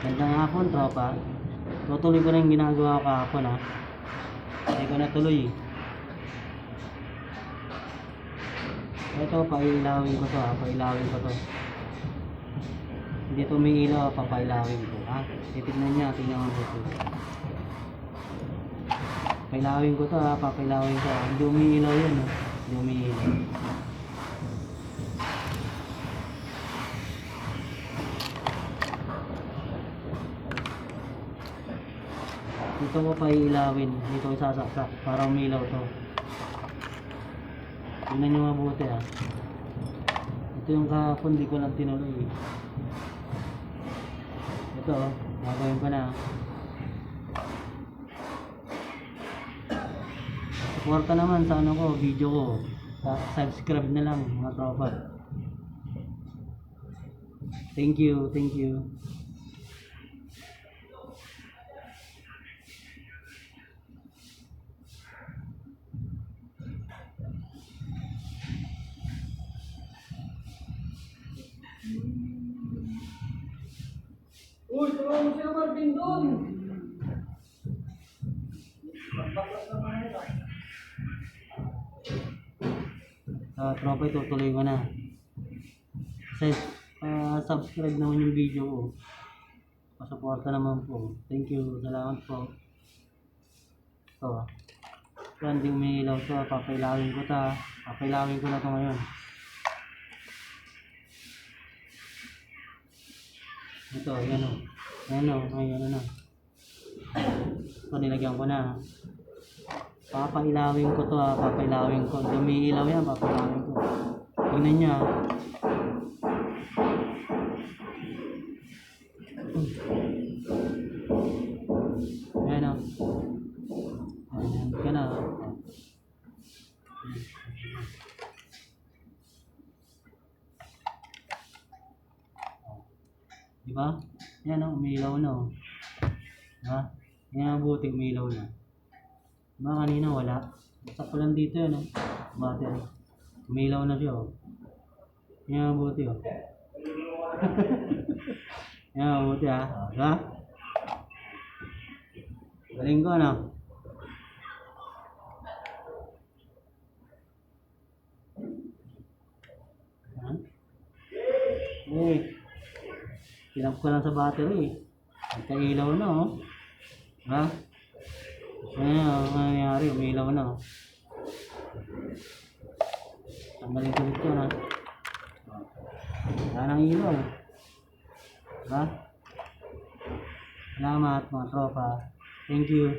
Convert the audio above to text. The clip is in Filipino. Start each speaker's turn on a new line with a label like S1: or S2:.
S1: Gandang hapon, tropa. Tutuloy ko na yung ginagawa ko kahapon, ha. Hindi ko natuloy, eh. Ito, pailawin ko to, ha. Pailawin ko to. Hindi to may ilaw, papailawin ko, ha. Titignan niya, tingnan mo ko. Pailawin ko to, ha. Papailawin ko, ha. Hindi umiilaw yan, ha. Hindi umiilaw. Dito ko pa iilawin. Dito ko sasaksak para umilaw to. Tingnan nyo mabuti ah. Ito yung kahapon di ko lang tinuloy eh. Ito oh, gagawin ko na. Suporta naman sa ano ko, video ko. Subscribe na lang mga tropa. Thank you, thank you.
S2: Uy, tulungan mo sila Marvin doon.
S1: Ah, tropa, itutuloy ko na. Kasi, ah, subscribe naman yung video ko. Pasuporta naman po. Thank you. Salamat po. Ito ah. Yan, hindi umiilaw to. ah. Papailawin ko ta. Papailawin ko na to ngayon. Ito, yan o. Yan o, ay ano na. Ito, nilagyan ko na. Papailawin ko to ha, papailawin ko. Hindi umiilaw yan, papailawin ko. Tingnan niya. ah. Ayan o. Ayan ka na. Di ba? Yan o, umilaw na o. Ha? Yan ang buti, umilaw na. Diba kanina wala? Ko lang dito yan o. Battery. Umilaw na siya o. Yan ang buti o. Yan ang buti ha. O, Diba? Galing ko ano? Ha? Uy. Tinap ko lang sa battery. Nagkailaw na oh. Ha? Ayan, ang nangyayari, umilaw na. oh. Tanggalin ko dito na. Wala nang ilaw. Ha? Salamat mga tropa. Thank you.